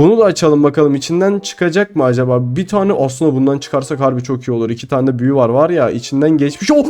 Bunu da açalım bakalım içinden çıkacak mı acaba? Bir tane aslında bundan çıkarsak harbi çok iyi olur. İki tane de büyü var var ya içinden geçmiş. Oh!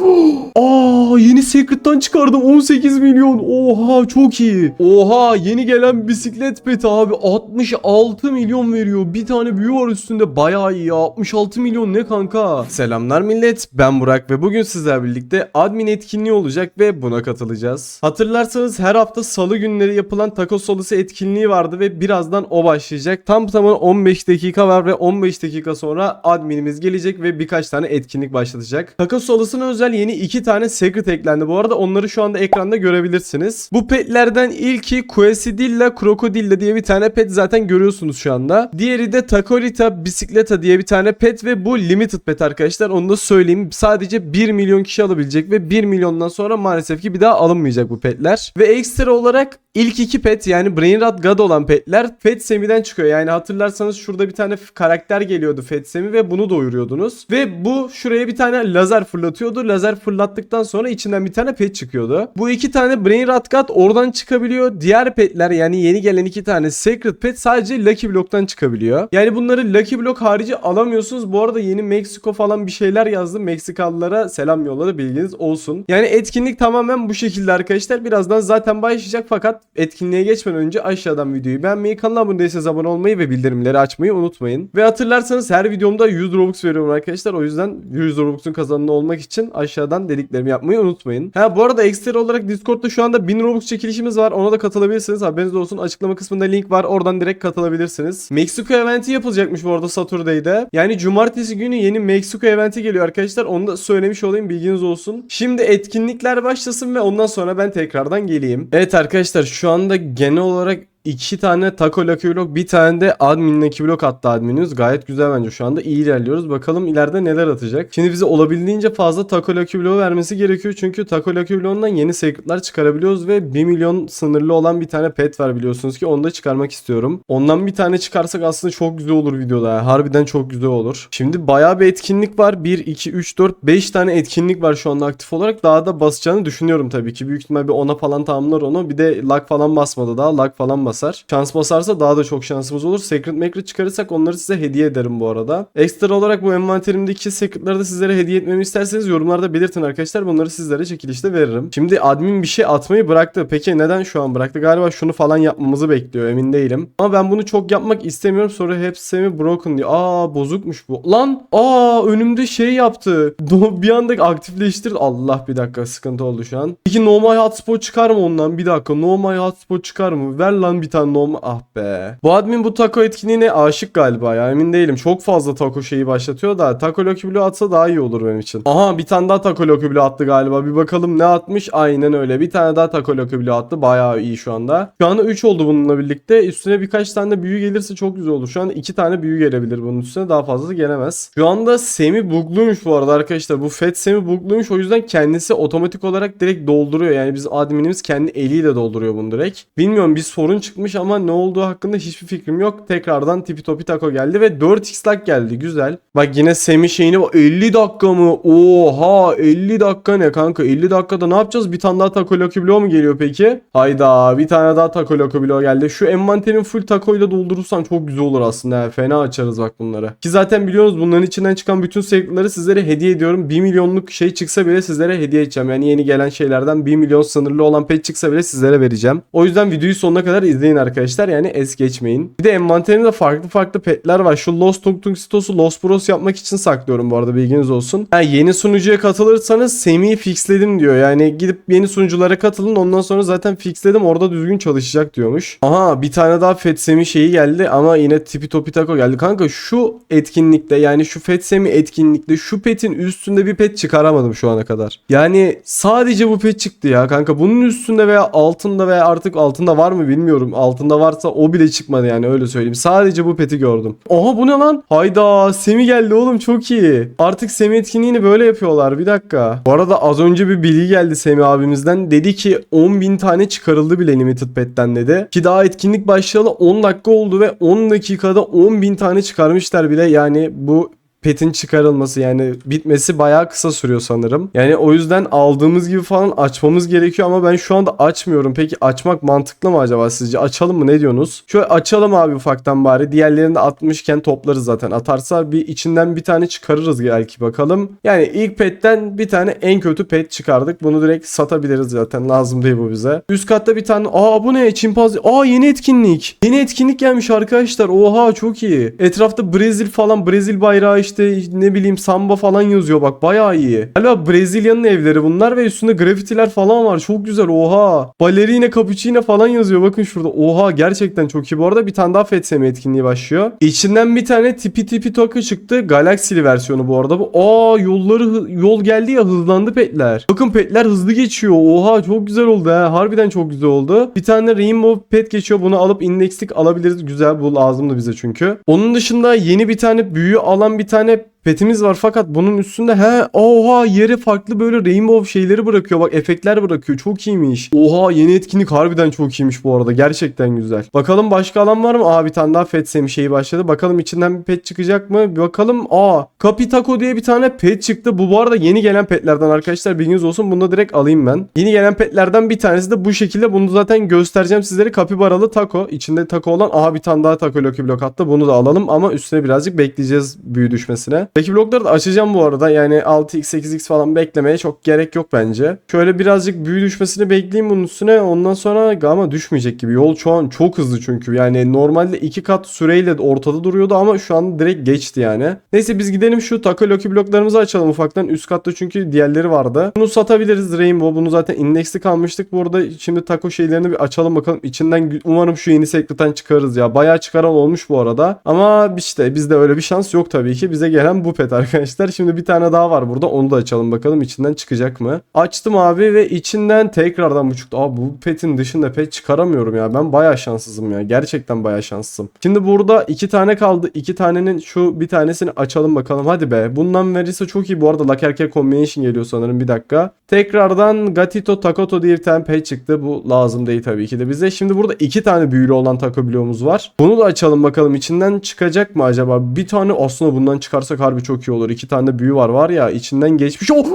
Aa yeni Secret'tan çıkardım 18 milyon. Oha çok iyi. Oha yeni gelen bisiklet peti abi 66 milyon veriyor. Bir tane büyü var üstünde bayağı iyi ya. 66 milyon ne kanka? Selamlar millet ben Burak ve bugün sizlerle birlikte admin etkinliği olacak ve buna katılacağız. Hatırlarsanız her hafta salı günleri yapılan taco solusu etkinliği vardı ve birazdan o başlayacak. Tam tamına 15 dakika var ve 15 dakika sonra adminimiz gelecek ve birkaç tane etkinlik başlatacak. Taco solusuna özel yeni iki tane secret eklendi. Bu arada onları şu anda ekranda görebilirsiniz. Bu petlerden ilki Quesidilla Crocodilla diye bir tane pet zaten görüyorsunuz şu anda. Diğeri de Takorita Bisikleta diye bir tane pet ve bu limited pet arkadaşlar. Onu da söyleyeyim. Sadece 1 milyon kişi alabilecek ve 1 milyondan sonra maalesef ki bir daha alınmayacak bu petler. Ve ekstra olarak ilk iki pet yani Brainrot God olan petler Fat Semi'den çıkıyor. Yani hatırlarsanız şurada bir tane karakter geliyordu Fat Semi ve bunu doyuruyordunuz. Ve bu şuraya bir tane lazer fırlatıyordu. Lazer fırlattıktan sonra içinden bir tane pet çıkıyordu. Bu iki tane Brainrot God oradan çıkabiliyor. Diğer petler yani yeni gelen iki tane Secret Pet sadece Lucky Block'tan çıkabiliyor. Yani bunları Lucky Block harici alamıyorsunuz. Bu arada yeni Meksiko falan bir şeyler yazdım. Meksikalılara selam yolladı bilginiz olsun. Yani etkinlik tamamen bu şekilde arkadaşlar. Birazdan zaten başlayacak fakat etkinliğe geçmeden önce aşağıdan videoyu beğenmeyi, kanala abone değilseniz abone olmayı ve bildirimleri açmayı unutmayın. Ve hatırlarsanız her videomda 100 Robux veriyorum arkadaşlar. O yüzden 100 Robux'un kazananı olmak için aşağıdan dediklerimi yapmayı unutmayın. Ha bu arada ekstra olarak Discord'da şu anda 1000 Robux çekilişimiz var. Ona da katılabilirsiniz. Haberiniz olsun. Açıklama kısmında link var. Oradan direkt katılabilirsiniz. Meksiko eventi yapılacakmış bu arada Saturday'da. Yani cumartesi günü yeni Meksiko eventi geliyor arkadaşlar. Onu da söylemiş olayım bilginiz olsun. Şimdi etkinlikler başlasın ve ondan sonra ben tekrardan geleyim. Evet arkadaşlar şu anda genel olarak İki tane Taco Lucky Block bir tane de admin Lucky Block attı adminimiz. Gayet güzel bence şu anda iyi ilerliyoruz. Bakalım ileride neler atacak. Şimdi bize olabildiğince fazla Taco Lucky Block vermesi gerekiyor. Çünkü Taco Lucky Block'dan yeni secretlar çıkarabiliyoruz ve 1 milyon sınırlı olan bir tane pet var biliyorsunuz ki onu da çıkarmak istiyorum. Ondan bir tane çıkarsak aslında çok güzel olur videoda. ya. Harbiden çok güzel olur. Şimdi bayağı bir etkinlik var. 1, 2, 3, 4, 5 tane etkinlik var şu anda aktif olarak. Daha da basacağını düşünüyorum tabii ki. Büyük ihtimal bir 10'a falan tamamlar onu. Bir de lag falan basmadı daha. Lag falan basar. Şans basarsa daha da çok şansımız olur. Secret Macret çıkarırsak onları size hediye ederim bu arada. Ekstra olarak bu envanterimdeki secretları da sizlere hediye etmemi isterseniz yorumlarda belirtin arkadaşlar. Bunları sizlere çekilişte veririm. Şimdi admin bir şey atmayı bıraktı. Peki neden şu an bıraktı? Galiba şunu falan yapmamızı bekliyor emin değilim. Ama ben bunu çok yapmak istemiyorum. Sonra hepsi mi broken diyor. Aa bozukmuş bu. Lan aa önümde şey yaptı. Bir anda aktifleştirdi. Allah bir dakika sıkıntı oldu şu an. Peki no my hotspot çıkar mı ondan? Bir dakika no my hotspot çıkar mı? Ver lan bir tane no my... Ah be. Bu admin bu taco etkinliğine aşık galiba ya emin değilim. Çok fazla taco şeyi başlatıyor da taco Lucky Blue atsa daha iyi olur benim için. Aha bir tane daha taco Lucky Blue attı galiba. Bir bakalım ne atmış? Aynen öyle. Bir tane daha taco Lucky Blue attı. Bayağı iyi şu anda. Şu anda 3 oldu bununla birlikte. Üstüne birkaç tane de büyü gelirse çok güzel olur. Şu anda 2 tane büyü gelebilir bunun üstüne. Daha fazlası gelemez. Şu anda semi bugluymuş bu arada arkadaşlar. Bu Fat semi bugluymuş. O yüzden kendisi otomatik olarak direkt dolduruyor. Yani biz adminimiz kendi eliyle dolduruyor bunu direkt. Bilmiyorum bir sorun çıkmış ama ne olduğu hakkında hiçbir fikrim yok. Tekrardan tipi topi taco geldi ve 4x lag geldi. Güzel. Bak yine semi şeyini 50 dakika mı? Oha 50 dakika ne kanka? 50 dakikada ne yapacağız? Bir tane daha taco Lucky Block mu geliyor peki? Hayda bir tane daha taco Lucky Block geldi. Şu envanterin full taco ile doldurursan çok güzel olur aslında. Fena açarız bak bunları. Ki zaten biliyorsunuz bunların içinden çıkan bütün secretları sizlere hediye ediyorum. 1 milyonluk şey çıksa bile sizlere hediye edeceğim. Yani yeni gelen şeylerden 1 milyon sınırlı olan pet çıksa bile sizlere vereceğim. O yüzden videoyu sonuna kadar izleyin arkadaşlar. Yani es geçmeyin. Bir de envanterimde farklı farklı petler var. Şu Lost Tung Stos'u Lost Bros yapmak için saklıyorum bu arada bilginiz olsun. Ha, yeni sunucuya katılırsanız Semi'yi fixledim diyor. Yani gidip yeni sunuculara katılın ondan sonra zaten fixledim orada düzgün çalışacak diyormuş. Aha bir tane daha Fat Semi şeyi geldi ama yine tipi topi taco geldi. Kanka şu etkinlikte yani şu Fat Semi etkinlikte şu petin üstünde bir pet çıkaramadım şu ana kadar. Yani sadece bu pet çıktı ya kanka. Bunun üstünde veya altında veya artık altında var mı bilmiyorum. Altında varsa o bile çıkmadı yani öyle söyleyeyim. Sadece bu peti gördüm. Oha bu ne lan? Hayda Semi geldi oğlum çok iyi. Artık Semi etkinliğini böyle yapıyorlar bir dakika. Bu arada az önce bir bilgi geldi Semi abimizden. Dedi ki 10.000 tane çıkarıldı bile Limited Pet'ten dedi. Ki daha etkinlik başlayalı 10 dakika oldu ve 10 dakikada 10.000 tane çıkarmışlar bile. Yani bu petin çıkarılması yani bitmesi bayağı kısa sürüyor sanırım. Yani o yüzden aldığımız gibi falan açmamız gerekiyor ama ben şu anda açmıyorum. Peki açmak mantıklı mı acaba sizce? Açalım mı ne diyorsunuz? Şöyle açalım abi ufaktan bari. Diğerlerini de atmışken toplarız zaten. Atarsa bir içinden bir tane çıkarırız belki bakalım. Yani ilk petten bir tane en kötü pet çıkardık. Bunu direkt satabiliriz zaten. Lazım değil bu bize. Üst katta bir tane aa bu ne? Çimpanze. Aa yeni etkinlik. Yeni etkinlik gelmiş arkadaşlar. Oha çok iyi. Etrafta Brezil falan Brezil bayrağı işte ne bileyim samba falan yazıyor bak bayağı iyi. Galiba Brezilya'nın evleri bunlar ve üstünde grafitiler falan var. Çok güzel oha. Ballerina cappuccino falan yazıyor bakın şurada. Oha gerçekten çok iyi. Bu arada bir tane daha FETSM etkinliği başlıyor. İçinden bir tane tipi tipi toka çıktı. Galaxy'li versiyonu bu arada bu. Aa yolları yol geldi ya hızlandı petler. Bakın petler hızlı geçiyor. Oha çok güzel oldu ha. Harbiden çok güzel oldu. Bir tane Rainbow pet geçiyor. Bunu alıp indekslik alabiliriz. Güzel bu lazımdı bize çünkü. Onun dışında yeni bir tane büyü alan bir tane tane petimiz var fakat bunun üstünde he oha yere farklı böyle rainbow şeyleri bırakıyor bak efektler bırakıyor çok iyiymiş. Oha yeni etkinlik harbiden çok iyiymiş bu arada gerçekten güzel. Bakalım başka alan var mı? Aa bir tane daha Fetsem şeyi başladı. Bakalım içinden bir pet çıkacak mı? Bir bakalım. Aa Capitaco diye bir tane pet çıktı. Bu bu arada yeni gelen petlerden arkadaşlar bilginiz olsun. Bunu da direkt alayım ben. Yeni gelen petlerden bir tanesi de bu şekilde. Bunu zaten göstereceğim sizlere. Kapibaralı taco. İçinde taco olan aha bir tane daha taco Lucky Block attı. Bunu da alalım ama üstüne birazcık bekleyeceğiz büyü düşmesine. Lucky Block'ları da açacağım bu arada. Yani 6x 8x falan beklemeye çok gerek yok bence. Şöyle birazcık büyü düşmesini bekleyeyim bunun üstüne. Ondan sonra ama düşmeyecek gibi. Yol şu an çok hızlı çünkü. Yani normalde iki kat süreyle ortada duruyordu ama şu an direkt geçti yani. Neyse biz gidelim şu Taco Lucky bloklarımızı açalım ufaktan. Üst katta çünkü diğerleri vardı. Bunu satabiliriz Rainbow. Bunu zaten indeksli kalmıştık. Bu arada şimdi taco şeylerini bir açalım bakalım. İçinden umarım şu yeni sekretan çıkarırız ya. Bayağı çıkaran olmuş bu arada. Ama işte bizde öyle bir şans yok tabii ki. Bize gelen bu pet arkadaşlar. Şimdi bir tane daha var burada. Onu da açalım bakalım içinden çıkacak mı? Açtım abi ve içinden tekrardan bu çıktı. Aa bu petin dışında pet çıkaramıyorum ya. Ben bayağı şanssızım ya. Gerçekten bayağı şanssızım. Şimdi burada iki tane kaldı. İki tanenin şu bir tanesini açalım bakalım. Hadi be. Bundan verirse çok iyi. Bu arada Lakerke Combination geliyor sanırım. Bir dakika. Tekrardan Gatito Takoto diye bir tane pet çıktı. Bu lazım değil tabii ki de bize. Şimdi burada iki tane büyülü olan bloğumuz var. Bunu da açalım bakalım. içinden çıkacak mı acaba? Bir tane aslında bundan çıkarsak harbi çok iyi olur. İki tane de büyü var var ya. içinden geçmiş. Oh!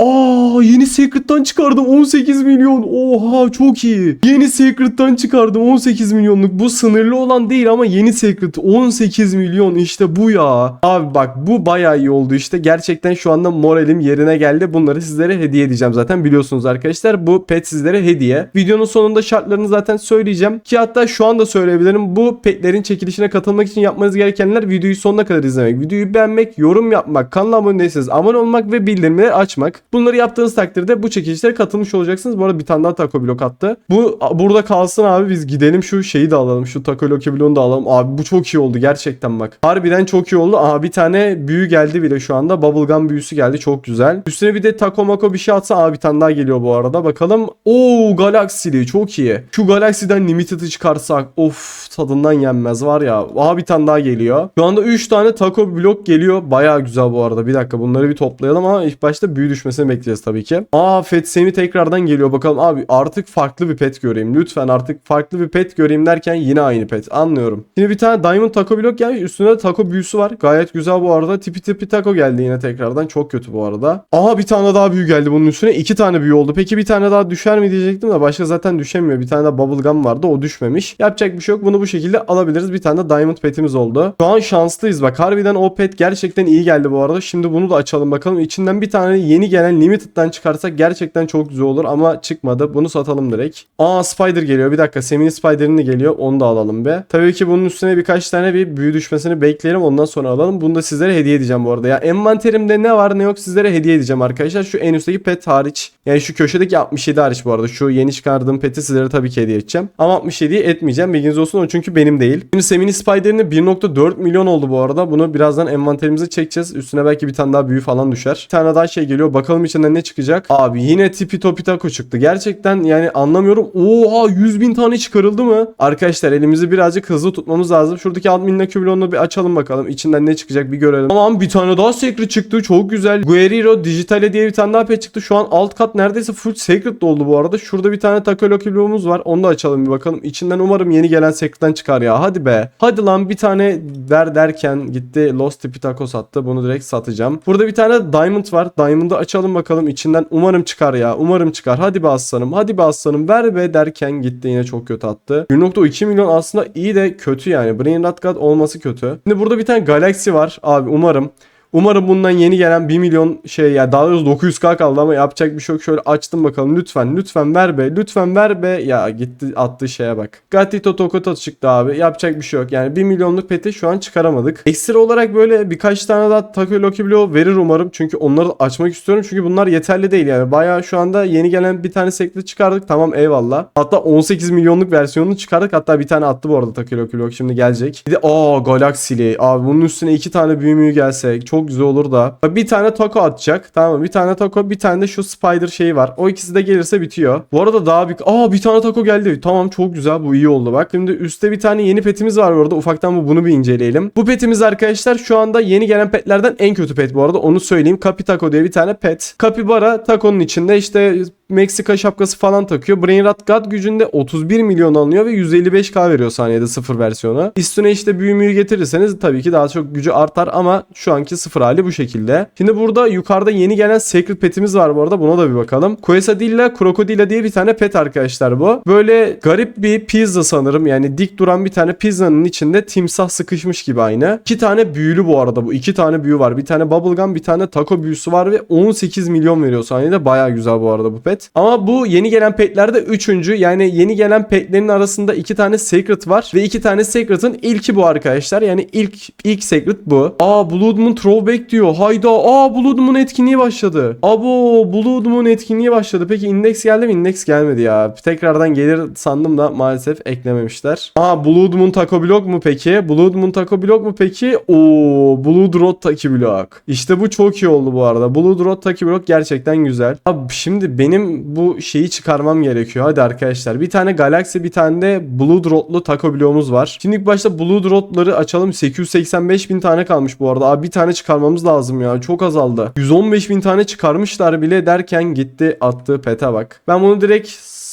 Aa yeni Secret'tan çıkardım. 18 milyon. Oha çok iyi. Yeni Secret'tan çıkardım 18 milyonluk. Bu sınırlı olan değil ama yeni Secret 18 milyon işte bu ya. Abi bak bu bayağı iyi oldu işte. Gerçekten şu anda moralim yerine geldi. Bunları sizlere hediye edeceğim zaten biliyorsunuz arkadaşlar. Bu pet sizlere hediye. Videonun sonunda şartlarını zaten söyleyeceğim. Ki hatta şu anda söyleyebilirim. Bu petlerin çekilişine katılmak için yapmanız gerekenler videoyu sonuna kadar izlemek. Videoyu beğenmek, yorum yapmak, kanala abone abone olmak ve bildirimleri açmak. Bunları yaptığınız takdirde bu çekilişlere katılmış olacaksınız. Bu arada bir tane daha taco blok attı. Bu burada kalsın abi biz gidelim şu şeyi de alalım. Şu taco bloğunu da alalım. Abi bu çok iyi oldu gerçekten bak. Harbiden çok iyi oldu. Aha bir tane büyü geldi bile şu anda. Bubblegum büyüsü geldi. Çok güzel. Üstüne bir de taco mako bir şey atsa. Aa bir tane daha geliyor bu arada. Bakalım. Oo Galaxy'li çok iyi. Şu Galaxy'den limited'ı çıkarsak. Of tadından yenmez var ya. Aha bir tane daha geliyor. Şu anda 3 tane taco blok geliyor. Baya güzel bu arada. Bir dakika bunları bir toplayalım ama ilk başta büyü düşmesini bekleyeceğiz tabii ki. Aa Fetsemi tekrardan geliyor. Bakalım abi artık farklı bir pet göreyim. Lütfen artık farklı bir pet göreyim derken yine aynı pet. Anlıyorum. Şimdi bir tane Diamond Taco blok gelmiş. Üstünde de taco büyüsü var. Gayet güzel bu arada. Tipi tipi taco geldi yine tekrardan. Çok kötü bu arada. Aha bir tane daha büyü geldi bunun üstüne. iki tane büyü oldu. Peki bir tane daha düşer mi diyecektim de başka zaten düşemiyor. Bir tane de bubblegum vardı. O düşmemiş. Yapacak bir şey yok. Bunu bu şekilde alabiliriz. Bir tane de diamond petimiz oldu. Şu an şanslıyız bak. Harbiden o pet gerçekten iyi geldi bu arada. Şimdi bunu da açalım bakalım. İçinden bir tane yeni gelen limited'dan çıkarsak gerçekten çok güzel olur ama çıkmadı. Bunu satalım direkt. Aa Spider geliyor. Bir dakika. Semini Spider'in de geliyor. Onu da alalım be. Tabii ki bunun üstüne birkaç tane bir büyü düşmesini bekleyelim. Ondan sonra alalım. Bunu da sizlere hediye edeceğim bu arada. Ya envanterimde ne var ne yok sizlere hediye edeceğim arkadaşlar. Şu en üstteki pet hariç. Yani şu köşedeki 67 hariç bu arada. Şu yeni çıkardığım peti sizlere tabii ki hediye edeceğim. Ama 67'yi etmeyeceğim. Bilginiz olsun o çünkü benim değil. Şimdi Semini Spider'in 1.4 milyon oldu bu arada. Bunu birazdan envanterimize çekeceğiz. Üstüne belki bir tane daha büyü falan düşer. Bir tane daha şey geliyor. Bakalım içinden ne çıkacak. Çıkacak? Abi yine tipi topi taco çıktı. Gerçekten yani anlamıyorum. Oha 100 bin tane çıkarıldı mı? Arkadaşlar elimizi birazcık hızlı tutmamız lazım. Şuradaki admin naküblonunu bir açalım bakalım. İçinden ne çıkacak bir görelim. Tamam bir tane daha secret çıktı. Çok güzel. Guerrero Digitale diye bir tane daha pet çıktı. Şu an alt kat neredeyse full secret doldu bu arada. Şurada bir tane taco naküblonumuz var. Onu da açalım bir bakalım. İçinden umarım yeni gelen secret'tan çıkar ya. Hadi be. Hadi lan bir tane ver derken gitti Lost tipi taco sattı. Bunu direkt satacağım. Burada bir tane diamond var. Diamond'ı açalım bakalım. İçinden umarım çıkar ya. Umarım çıkar. Hadi be aslanım. Hadi be aslanım. Ver be derken gitti yine çok kötü attı. 1.2 milyon aslında iyi de kötü yani. Brain Rot God olması kötü. Şimdi burada bir tane Galaxy var. Abi umarım. Umarım bundan yeni gelen 1 milyon şey ya daha doğrusu 900k kaldı ama yapacak bir şey yok. Şöyle açtım bakalım lütfen lütfen ver be lütfen ver be. Ya gitti attığı şeye bak. Gatito Tokoto çıktı abi. Yapacak bir şey yok. Yani 1 milyonluk peti şu an çıkaramadık. Ekstra olarak böyle birkaç tane daha Taco Loki Blow verir umarım. Çünkü onları açmak istiyorum. Çünkü bunlar yeterli değil yani. Bayağı şu anda yeni gelen bir tane sekli çıkardık. Tamam eyvallah. Hatta 18 milyonluk versiyonunu çıkardık. Hatta bir tane attı bu arada Taco Loki Blow. Şimdi gelecek. Bir de aa Galaxy'li. Abi bunun üstüne iki tane büyümüyü gelse çok güzel olur da. Bir tane taco atacak. Tamam? Bir tane taco bir tane de şu spider şeyi var. O ikisi de gelirse bitiyor. Bu arada daha bir... Aa bir tane taco geldi. Tamam çok güzel bu iyi oldu bak. Şimdi üstte bir tane yeni petimiz var bu arada. Ufaktan bu bunu bir inceleyelim. Bu petimiz arkadaşlar şu anda yeni gelen petlerden en kötü pet bu arada. Onu söyleyeyim. Capi Taco diye bir tane pet. Capybara taconun içinde işte Meksika şapkası falan takıyor. Brainrot God gücünde 31 milyon alınıyor ve 155k veriyor saniyede sıfır versiyonu. Üstüne işte büyümüyü getirirseniz tabii ki daha çok gücü artar ama şu anki sıfır hali bu şekilde. Şimdi burada yukarıda yeni gelen Secret Pet'imiz var bu arada. Buna da bir bakalım. Quesadilla Crocodilla diye bir tane pet arkadaşlar bu. Böyle garip bir pizza sanırım. Yani dik duran bir tane pizzanın içinde timsah sıkışmış gibi aynı. İki tane büyülü bu arada bu. iki tane büyü var. Bir tane bubblegum bir tane taco büyüsü var ve 18 milyon veriyor saniyede. Baya güzel bu arada bu pet. Ama bu yeni gelen petlerde üçüncü. Yani yeni gelen petlerin arasında iki tane secret var. Ve iki tane secret'ın ilki bu arkadaşlar. Yani ilk ilk secret bu. Aa Blood Moon Throwback diyor. Hayda. Aa Blood Moon etkinliği başladı. Abo Blood Moon etkinliği başladı. Peki index geldi mi? Index gelmedi ya. Tekrardan gelir sandım da maalesef eklememişler. Aa Blood Moon Taco Block mu peki? Blood Moon Taco Block mu peki? Oo Blood Road Taco Block. İşte bu çok iyi oldu bu arada. Blood Road Taco Block gerçekten güzel. Abi şimdi benim bu şeyi çıkarmam gerekiyor. Hadi arkadaşlar. Bir tane Galaxy bir tane de Blood Road'lu Taco var. Şimdi ilk başta Blood Road'ları açalım. 885 bin tane kalmış bu arada. Abi bir tane çıkarmamız lazım ya. Çok azaldı. 115 bin tane çıkarmışlar bile derken gitti attığı pete bak. Ben bunu direkt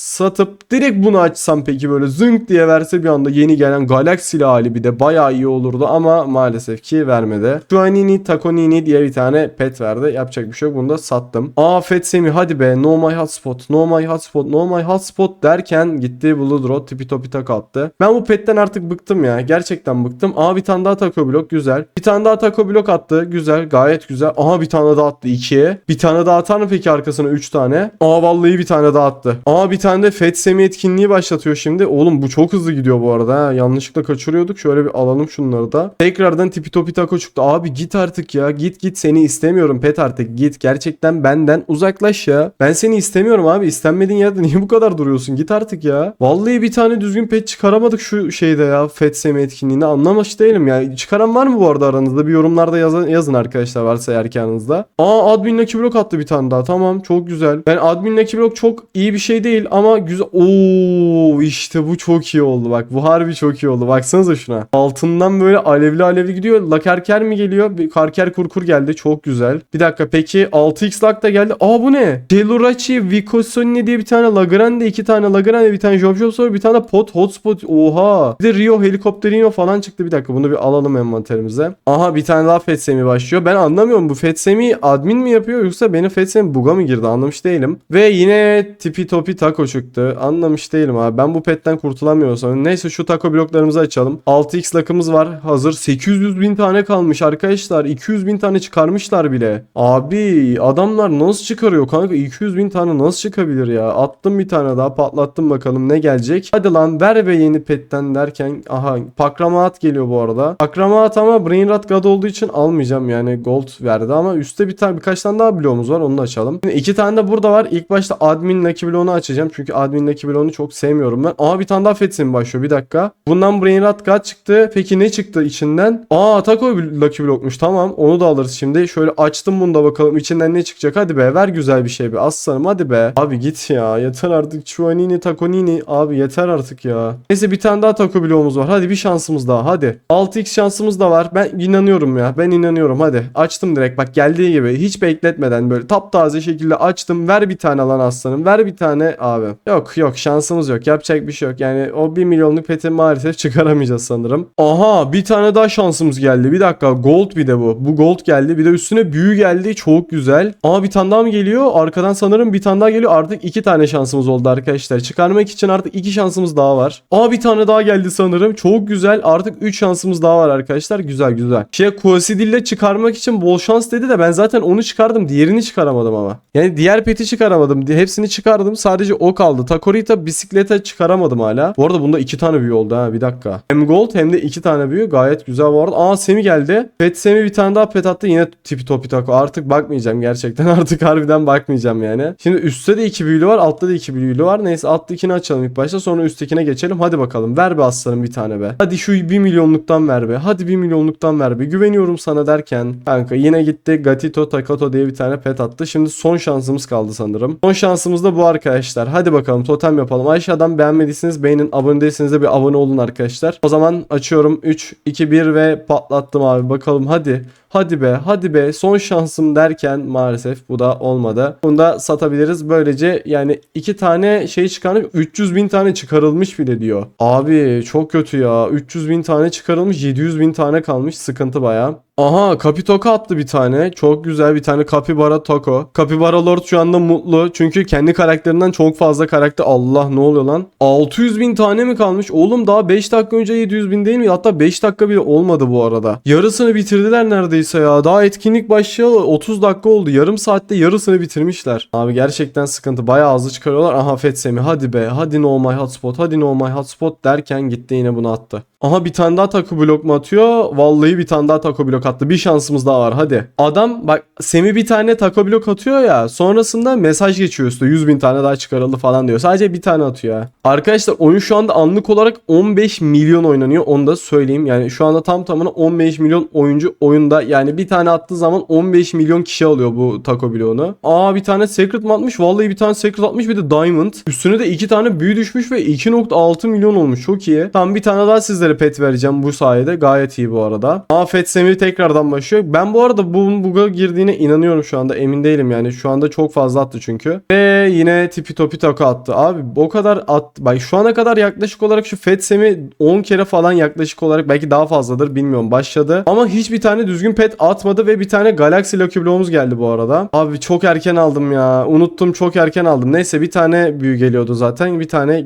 satıp direkt bunu açsam peki böyle zınk diye verse bir anda yeni gelen Galaxy'li hali bir de bayağı iyi olurdu ama maalesef ki vermedi. Chuanini Takonini diye bir tane pet verdi. Yapacak bir şey yok. Bunu da sattım. Aa Semi hadi be no my hotspot no my hotspot no my hotspot derken gitti Blood Road tipi topi tak attı. Ben bu petten artık bıktım ya. Gerçekten bıktım. Aa bir tane daha Taco Block güzel. Bir tane daha Taco Block attı. Güzel gayet güzel. Aha bir tane daha attı 2'ye. Bir tane daha atar mı peki arkasına 3 tane? Aa vallahi bir tane daha attı. Aa bir tane de Fat Semi etkinliği başlatıyor şimdi. Oğlum bu çok hızlı gidiyor bu arada. Ha. Yanlışlıkla kaçırıyorduk. Şöyle bir alalım şunları da. Tekrardan tipi topi taco çıktı. Abi git artık ya. Git git seni istemiyorum pet artık. Git. Gerçekten benden uzaklaş ya. Ben seni istemiyorum abi. İstenmediğin yerde niye bu kadar duruyorsun? Git artık ya. Vallahi bir tane düzgün pet çıkaramadık şu şeyde ya. Fat Semi etkinliğini anlamış değilim ya. Çıkaran var mı bu arada aranızda? Bir yorumlarda yazın, yazın arkadaşlar varsa erkanınızda. Aa admin Lucky Block attı bir tane daha. Tamam çok güzel. Ben admin Lucky Block çok iyi bir şey değil ama güzel. Oo işte bu çok iyi oldu bak. Bu harbi çok iyi oldu. Baksanıza şuna. Altından böyle alevli alevli gidiyor. Lakerker mi geliyor? Bir karker kurkur geldi. Çok güzel. Bir dakika peki 6x lag da geldi. Aa bu ne? Delurachi Vicosoni diye bir tane Lagrande, iki tane Lagrande, bir tane Job Job sonra bir tane Pot Hotspot. Oha. Bir de Rio Helikopterino falan çıktı. Bir dakika bunu bir alalım envanterimize. Aha bir tane daha Fetsemi başlıyor. Ben anlamıyorum bu Fetsemi admin mi yapıyor yoksa benim Fetsemi buga mı girdi anlamış değilim. Ve yine tipi topi taco çıktı. Anlamış değilim abi. Ben bu petten kurtulamıyorum sonra. Neyse şu taco bloklarımızı açalım. 6x lakımız var. Hazır 800 bin tane kalmış arkadaşlar. 200 bin tane çıkarmışlar bile. Abi adamlar nasıl çıkarıyor kanka? 200 bin tane nasıl çıkabilir ya? Attım bir tane daha patlattım bakalım ne gelecek. Hadi lan ver be yeni petten derken. Aha pakramaat geliyor bu arada. Pakramaat ama Brainrot God olduğu için almayacağım yani gold verdi ama üstte bir tane birkaç tane daha bloğumuz var onu da açalım. Şimdi iki tane de burada var. İlk başta admin Lucky bloğunu açacağım çünkü Çünkü admindeki bloğunu çok sevmiyorum ben. Aa bir tane daha Fetsim başlıyor bir dakika. Bundan Brain Rot God çıktı. Peki ne çıktı içinden? Aa Taco Lucky Block'muş tamam. Onu da alırız şimdi. Şöyle açtım bunu da bakalım içinden ne çıkacak. Hadi be ver güzel bir şey be. Aslanım hadi be. Abi git ya. Yeter artık. Chuanini Takonini. Abi yeter artık ya. Neyse bir tane daha Taco bloğumuz var. Hadi bir şansımız daha hadi. 6x şansımız da var. Ben inanıyorum ya. Ben inanıyorum hadi. Açtım direkt bak geldiği gibi. Hiç bekletmeden böyle taptaze şekilde açtım. Ver bir tane lan aslanım. Ver bir tane abi. Yok yok şansımız yok. Yapacak bir şey yok. Yani o 1 milyonluk peti maalesef çıkaramayacağız sanırım. Aha bir tane daha şansımız geldi. Bir dakika gold bir de bu. Bu gold geldi. Bir de üstüne büyü geldi. Çok güzel. Aa bir tane daha mı geliyor? Arkadan sanırım bir tane daha geliyor. Artık iki tane şansımız oldu arkadaşlar. Çıkarmak için artık iki şansımız daha var. Aa bir tane daha geldi sanırım. Çok güzel. Artık 3 şansımız daha var arkadaşlar. Güzel güzel. Şey Kuasidil'le çıkarmak için bol şans dedi de ben zaten onu çıkardım. Diğerini çıkaramadım ama. Yani diğer peti çıkaramadım. Hepsini çıkardım. Sadece o kaldı. Takorita bisiklete çıkaramadım hala. Bu arada bunda iki tane büyü oldu ha. Bir dakika. Hem gold hem de iki tane büyü. Gayet güzel bu arada. Aa Semi geldi. Pet Semi bir tane daha pet attı. Yine tipi topi tako. Artık bakmayacağım gerçekten. Artık harbiden bakmayacağım yani. Şimdi üstte de iki büyülü var. Altta da iki büyülü var. Neyse alttakini açalım ilk başta. Sonra üsttekine geçelim. Hadi bakalım. Ver be aslanım bir tane be. Hadi şu 1 milyonluktan ver be. Hadi 1 milyonluktan ver be. Güveniyorum sana derken. Kanka yine gitti. Gatito Takato diye bir tane pet attı. Şimdi son şansımız kaldı sanırım. Son şansımız da bu arkadaşlar. Hadi bakalım totem yapalım. Aşağıdan beğenmediyseniz beğenin. Abone değilseniz de bir abone olun arkadaşlar. O zaman açıyorum. 3, 2, 1 ve patlattım abi. Bakalım hadi. Hadi be hadi be son şansım derken maalesef bu da olmadı. Bunu da satabiliriz. Böylece yani iki tane şey çıkarmış 300 bin tane çıkarılmış bile diyor. Abi çok kötü ya. 300 bin tane çıkarılmış 700 bin tane kalmış sıkıntı baya. Aha Kapitoka attı bir tane. Çok güzel bir tane Kapibara Toko. Kapibara Lord şu anda mutlu. Çünkü kendi karakterinden çok fazla karakter. Allah ne oluyor lan? 600 bin tane mi kalmış? Oğlum daha 5 dakika önce 700 bin değil mi? Hatta 5 dakika bile olmadı bu arada. Yarısını bitirdiler neredeyse ya. Daha etkinlik başlayalı 30 dakika oldu. Yarım saatte yarısını bitirmişler. Abi gerçekten sıkıntı. Bayağı hızlı çıkarıyorlar. Aha Fetsemi hadi be. Hadi no my hotspot. Hadi no my hotspot derken gitti yine bunu attı. Aha bir tane daha taco blok mu atıyor? Vallahi bir tane daha taco blok attı. Bir şansımız daha var hadi. Adam bak Semi bir tane taco blok atıyor ya. Sonrasında mesaj geçiyor üstte. 100 bin tane daha çıkarıldı falan diyor. Sadece bir tane atıyor ya. Arkadaşlar oyun şu anda anlık olarak 15 milyon oynanıyor. Onu da söyleyeyim. Yani şu anda tam tamına 15 milyon oyuncu oyunda. Yani bir tane attığı zaman 15 milyon kişi alıyor bu taco bloğunu. Aa bir tane secret mi atmış? Vallahi bir tane secret atmış bir de diamond. Üstüne de iki tane büyü düşmüş ve 2.6 milyon olmuş. Çok iyi. Tam bir tane daha sizlere pet vereceğim bu sayede. Gayet iyi bu arada. Afet Semir tekrardan başlıyor. Ben bu arada bunun bug'a girdiğine inanıyorum şu anda. Emin değilim yani. Şu anda çok fazla attı çünkü. Ve yine tipi topi taka attı. Abi o kadar at. Bak şu ana kadar yaklaşık olarak şu Fat Sem'i 10 kere falan yaklaşık olarak belki daha fazladır bilmiyorum başladı. Ama hiçbir tane düzgün pet atmadı ve bir tane Galaxy Lucky Bloğumuz geldi bu arada. Abi çok erken aldım ya. Unuttum çok erken aldım. Neyse bir tane büyü geliyordu zaten. Bir tane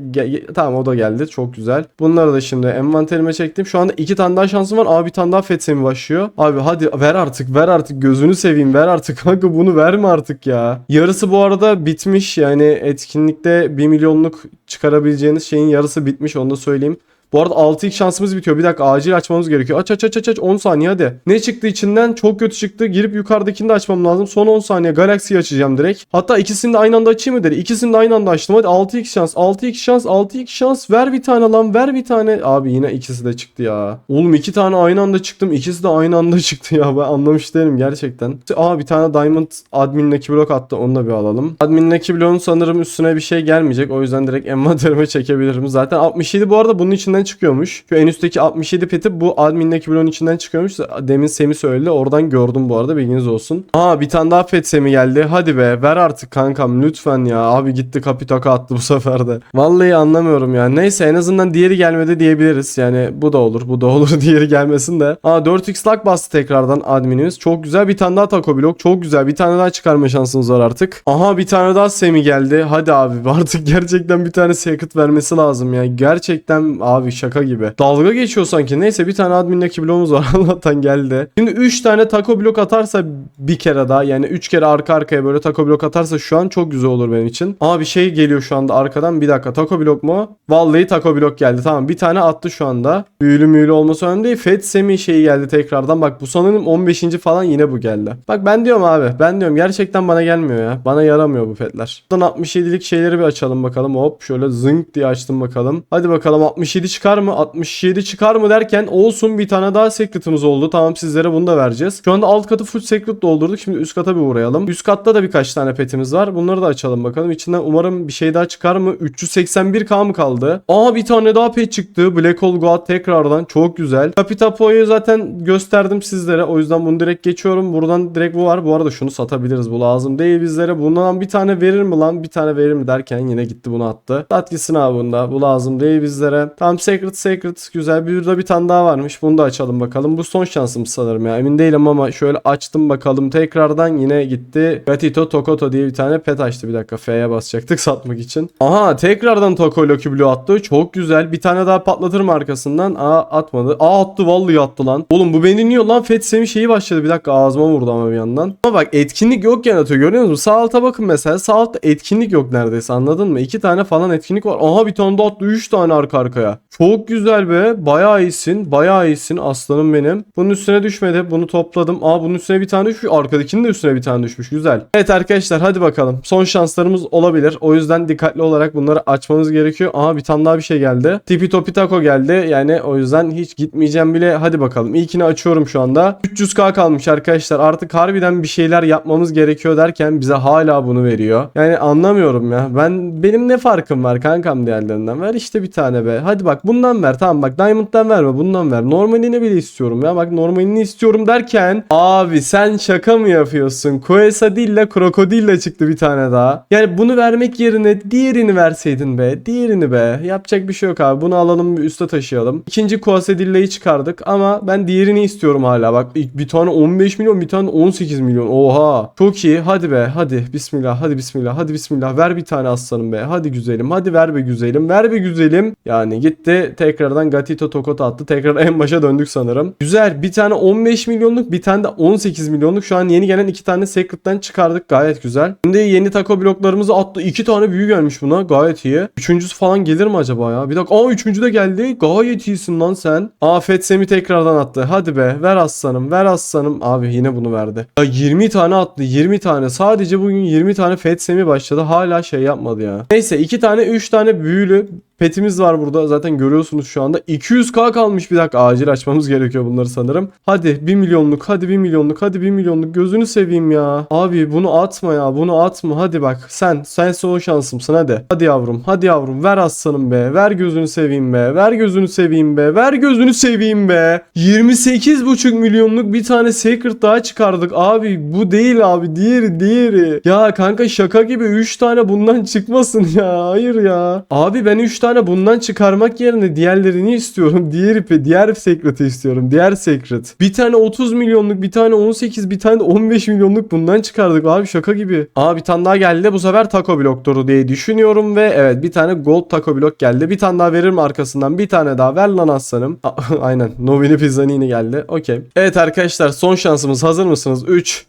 tamam o da geldi. Çok güzel. Bunları da şimdi envanterime çektim. Şu anda iki tane daha şansım var. Abi bir tane daha Fat Sem'i başlıyor. Abi hadi ver artık ver artık gözünü seveyim ver artık. Kanka bunu verme artık ya. Yarısı bu arada bitmiş. Yani etkinlikte 1 milyonluk çıkarabileceğiniz şeyin yarısı bitmiş onu da söyleyeyim. Bu arada 6x şansımız bitiyor. Bir dakika acil açmamız gerekiyor. Aç aç aç aç aç 10 saniye hadi. Ne çıktı içinden? Çok kötü çıktı. Girip yukarıdakini de açmam lazım. Son 10 saniye Galaxy'yi açacağım direkt. Hatta ikisini de aynı anda açayım mı dedi. İkisini de aynı anda açtım. Hadi 6x şans. 6x şans. 6x şans. Ver bir tane lan. Ver bir tane. Abi yine ikisi de çıktı ya. Oğlum iki tane aynı anda çıktım. İkisi de aynı anda çıktı ya. Ben anlamış değilim gerçekten. Aa bir tane Diamond admin'deki blok attı. Onu da bir alalım. Admin'deki bloğun sanırım üstüne bir şey gelmeyecek. O yüzden direkt envanterime çekebilirim. Zaten 67 bu arada bunun içinden çıkıyormuş. Şu en üstteki 67 peti bu admin'deki bloğun içinden çıkıyormuş. Demin Semi söyledi. Oradan gördüm bu arada bilginiz olsun. Aa bir tane daha pet Semi geldi. Hadi be ver artık kankam lütfen ya. Abi gitti kapitaka attı bu sefer de. Vallahi anlamıyorum ya. Neyse en azından diğeri gelmedi diyebiliriz. Yani bu da olur bu da olur diğeri gelmesin de. Aa 4x lag bastı tekrardan adminimiz. Çok güzel bir tane daha taco blok. Çok güzel bir tane daha çıkarma şansınız var artık. Aha bir tane daha Semi geldi. Hadi abi artık gerçekten bir tane secret vermesi lazım ya. Gerçekten abi şaka gibi. Dalga geçiyor sanki. Neyse bir tane admin lucky var. Allah'tan geldi. Şimdi 3 tane taco blok atarsa bir kere daha yani 3 kere arka arkaya böyle taco blok atarsa şu an çok güzel olur benim için. Ama bir şey geliyor şu anda arkadan. Bir dakika taco blok mu? Vallahi taco blok geldi. Tamam bir tane attı şu anda. Büyülü müyülü olması önemli değil. Fed Semi şeyi geldi tekrardan. Bak bu sanırım 15. falan yine bu geldi. Bak ben diyorum abi. Ben diyorum gerçekten bana gelmiyor ya. Bana yaramıyor bu petler. Buradan 67'lik şeyleri bir açalım bakalım. Hop şöyle zınk diye açtım bakalım. Hadi bakalım 67 çıkar mı? 67 çıkar mı derken olsun bir tane daha secret'ımız oldu. Tamam sizlere bunu da vereceğiz. Şu anda alt katı full secret doldurduk. Şimdi üst kata bir uğrayalım. Üst katta da birkaç tane petimiz var. Bunları da açalım bakalım. İçinden umarım bir şey daha çıkar mı? 381k mı kaldı? Aa bir tane daha pet çıktı. Black Hole God tekrardan. Çok güzel. Capitapo'yu zaten gösterdim sizlere. O yüzden bunu direkt geçiyorum. Buradan direkt bu var. Bu arada şunu satabiliriz. Bu lazım değil bizlere. Bundan bir tane verir mi lan? Bir tane verir mi derken yine gitti bunu attı. Gitsin abi bunda. Bu lazım değil bizlere. Tamam Secret Secret. Güzel. Bir de bir tane daha varmış. Bunu da açalım bakalım. Bu son şansımız sanırım ya. Emin değilim ama şöyle açtım bakalım. Tekrardan yine gitti. Gatito Tokoto diye bir tane pet açtı. Bir dakika F'ye basacaktık satmak için. Aha tekrardan Toko Loki Blue attı. Çok güzel. Bir tane daha patlatır mı arkasından? Aa atmadı. Aa attı vallahi attı lan. Oğlum bu beni niye lan? Fed Semi şeyi başladı. Bir dakika ağzıma vurdu ama bir yandan. Ama bak etkinlik yokken atıyor. Görüyor musun? Sağ alta bakın mesela. Sağ altta etkinlik yok neredeyse anladın mı? İki tane falan etkinlik var. Aha bir tane daha attı. Üç tane arka arkaya. Çok güzel be. Bayağı iyisin. Bayağı iyisin aslanım benim. Bunun üstüne düşmedi. Bunu topladım. Aa bunun üstüne bir tane düşmüş. Arkadakinin de üstüne bir tane düşmüş. Güzel. Evet arkadaşlar hadi bakalım. Son şanslarımız olabilir. O yüzden dikkatli olarak bunları açmamız gerekiyor. Aha bir tane daha bir şey geldi. Tipi Topi Taco geldi. Yani o yüzden hiç gitmeyeceğim bile. Hadi bakalım. İlkini açıyorum şu anda. 300k kalmış arkadaşlar. Artık harbiden bir şeyler yapmamız gerekiyor derken bize hala bunu veriyor. Yani anlamıyorum ya. Ben benim ne farkım var kankam diğerlerinden? Ver işte bir tane be. Hadi bak bundan ver. Tamam bak Diamond'dan verme. Bundan ver. Normalini bile istiyorum ya. Bak normalini istiyorum derken abi sen şaka mı yapıyorsun? Quesadilla Krokodilla çıktı bir tane daha. Yani bunu vermek yerine diğerini verseydin be. Diğerini be. Yapacak bir şey yok abi. Bunu alalım bir üste taşıyalım. İkinci Quesadilla'yı çıkardık ama ben diğerini istiyorum hala. Bak bir tane 15 milyon bir tane 18 milyon. Oha. Çok iyi. Hadi be. Hadi. Bismillah. Hadi bismillah. Hadi bismillah. Ver bir tane aslanım be. Hadi güzelim. Hadi ver be güzelim. Ver be güzelim. Yani gitti. Tekrardan Gatito Tokota attı. Tekrar en başa döndük sanırım. Güzel. Bir tane 15 milyonluk bir tane de 18 milyonluk. Şu an yeni gelen iki tane Secret'tan çıkardık. Gayet güzel. Şimdi yeni taco bloklarımızı attı. İki tane büyü gelmiş buna. Gayet iyi. Üçüncüsü falan gelir mi acaba ya? Bir dakika. Aa üçüncü de geldi. Gayet iyisin lan sen. Aa Fetsemi tekrardan attı. Hadi be. Ver aslanım. Ver aslanım. Abi yine bunu verdi. Ya 20 tane attı. 20 tane. Sadece bugün 20 tane Fetsemi başladı. Hala şey yapmadı ya. Neyse iki tane 3 tane büyülü petimiz var burada. Zaten görüyorsunuz şu anda. 200k kalmış bir dakika. Acil açmamız gerekiyor bunları sanırım. Hadi 1 milyonluk. Hadi 1 milyonluk. Hadi 1 milyonluk. Gözünü seveyim ya. Abi bunu atma ya. Bunu atma. Hadi bak. Sen. Sen son şansımsın hadi. Hadi yavrum. Hadi yavrum. Ver aslanım be. Ver gözünü seveyim be. Ver gözünü seveyim be. Ver gözünü seveyim be. 28,5 milyonluk bir tane secret daha çıkardık. Abi bu değil abi. Diğeri diğeri. Ya kanka şaka gibi 3 tane bundan çıkmasın ya. Hayır ya. Abi ben 3 tane bundan çıkarmak yerine diğerlerini istiyorum. Diğer ipi, diğer secret'ı istiyorum. Diğer secret. Bir tane 30 milyonluk, bir tane 18, bir tane de 15 milyonluk bundan çıkardık abi şaka gibi. Aa bir tane daha geldi. Bu sefer taco bloktoru diye düşünüyorum ve evet bir tane gold taco blok geldi. Bir tane daha veririm arkasından. Bir tane daha ver lan aslanım. Aynen. Novini Pizzanini geldi. Okey. Evet arkadaşlar son şansımız. Hazır mısınız? 3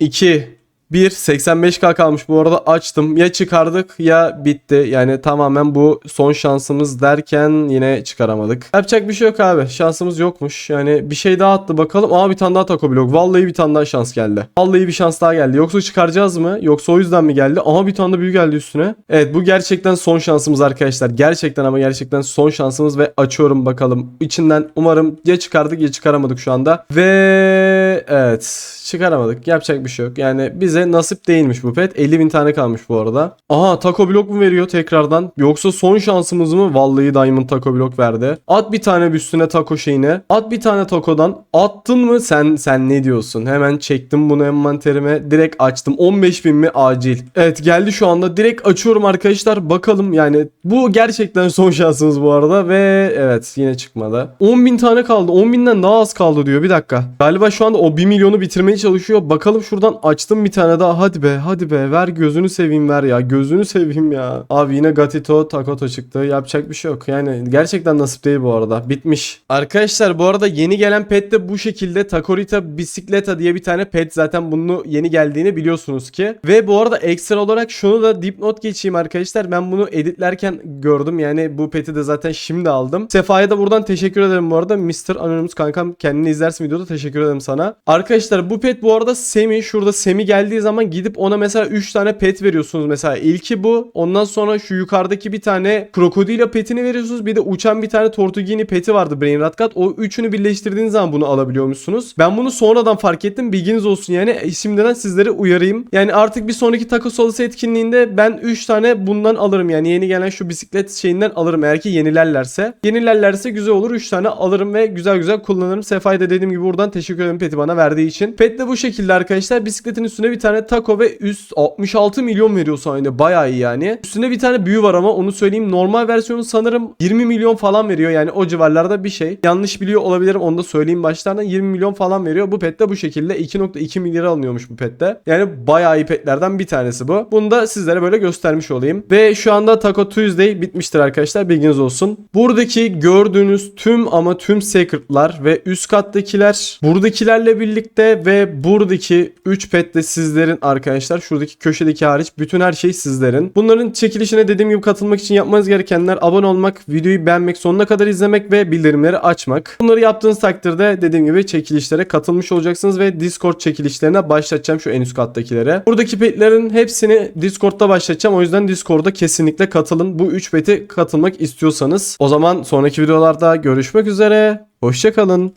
2 1 85k kalmış. Bu arada açtım. Ya çıkardık ya bitti. Yani tamamen bu son şansımız derken yine çıkaramadık. Yapacak bir şey yok abi. Şansımız yokmuş. Yani bir şey daha attı. Bakalım. Aa bir tane daha taco blok vallahi bir tane daha şans geldi. Vallahi bir şans daha geldi. Yoksa çıkaracağız mı? Yoksa o yüzden mi geldi? Aha bir tane de büyü geldi üstüne. Evet bu gerçekten son şansımız arkadaşlar. Gerçekten ama gerçekten son şansımız ve açıyorum bakalım. İçinden umarım ya çıkardık ya çıkaramadık şu anda. Ve evet çıkaramadık. Yapacak bir şey yok. Yani bize nasip değilmiş bu pet. 50 bin tane kalmış bu arada. Aha taco blok mu veriyor tekrardan? Yoksa son şansımız mı? Vallahi diamond taco blok verdi. At bir tane üstüne taco şeyine. At bir tane tacodan. Attın mı? Sen sen ne diyorsun? Hemen çektim bunu envanterime. Direkt açtım. 15 bin mi? Acil. Evet geldi şu anda. Direkt açıyorum arkadaşlar. Bakalım. Yani bu gerçekten son şansımız bu arada ve evet yine çıkmadı. 10 bin tane kaldı. 10 binden daha az kaldı diyor. Bir dakika. Galiba şu anda o 1 milyonu bitirmeye çalışıyor. Bakalım şuradan açtım bir tane tane daha hadi be hadi be ver gözünü seveyim ver ya gözünü seveyim ya. Abi yine Gatito Takoto çıktı yapacak bir şey yok yani gerçekten nasip değil bu arada bitmiş. Arkadaşlar bu arada yeni gelen pet de bu şekilde Takorita Bisikleta diye bir tane pet zaten bunu yeni geldiğini biliyorsunuz ki. Ve bu arada ekstra olarak şunu da dipnot geçeyim arkadaşlar ben bunu editlerken gördüm yani bu peti de zaten şimdi aldım. Sefa'ya da buradan teşekkür ederim bu arada Mr. Anonymous kankam kendini izlersin videoda teşekkür ederim sana. Arkadaşlar bu pet bu arada Semi şurada Semi geldiği zaman gidip ona mesela 3 tane pet veriyorsunuz mesela ilki bu ondan sonra şu yukarıdaki bir tane krokodilo petini veriyorsunuz bir de uçan bir tane Tortugini peti vardı Brain Rat Cut o üçünü birleştirdiğiniz zaman bunu alabiliyormuşsunuz. Ben bunu sonradan fark ettim bilginiz olsun yani E, şimdiden sizlere uyarayım. Yani artık bir sonraki Taco Solace etkinliğinde ben 3 tane bundan alırım yani yeni gelen şu bisiklet şeyinden alırım eğer ki yenilerlerse. Yenilerlerse güzel olur 3 tane alırım ve güzel güzel kullanırım. Sefa'ya da dediğim gibi buradan teşekkür ederim peti bana verdiği için. Pet de bu şekilde arkadaşlar bisikletin üstüne bir tane taco ve üst 66 milyon veriyor sayende bayağı iyi yani. Üstünde bir tane büyü var ama onu söyleyeyim normal versiyonu sanırım 20 milyon falan veriyor yani o civarlarda bir şey. Yanlış biliyor olabilirim onu da söyleyeyim başlarına 20 milyon falan veriyor. Bu pet de bu şekilde 2.2 milyara alınıyormuş bu pette. Yani bayağı iyi petlerden bir tanesi bu. Bunu da sizlere böyle göstermiş olayım. Ve şu anda Taco Tuesday bitmiştir arkadaşlar bilginiz olsun. Buradaki gördüğünüz tüm ama tüm secretlar ve üst kattakiler buradakilerle birlikte ve buradaki 3 pet de sizlerin arkadaşlar. Şuradaki köşedeki hariç bütün her şey sizlerin. Bunların çekilişine dediğim gibi katılmak için yapmanız gerekenler abone olmak, videoyu beğenmek, sonuna kadar izlemek ve bildirimleri açmak. Bunları yaptığınız takdirde dediğim gibi çekilişlere katılmış olacaksınız ve Discord çekilişlerine başlatacağım şu en üst kattakilere. Buradaki petlerin hepsini Discord'da başlatacağım. O yüzden Discord'da kesinlikle katılın. Bu 3 peti katılmak istiyorsanız. O zaman sonraki videolarda görüşmek üzere. Hoşçakalın.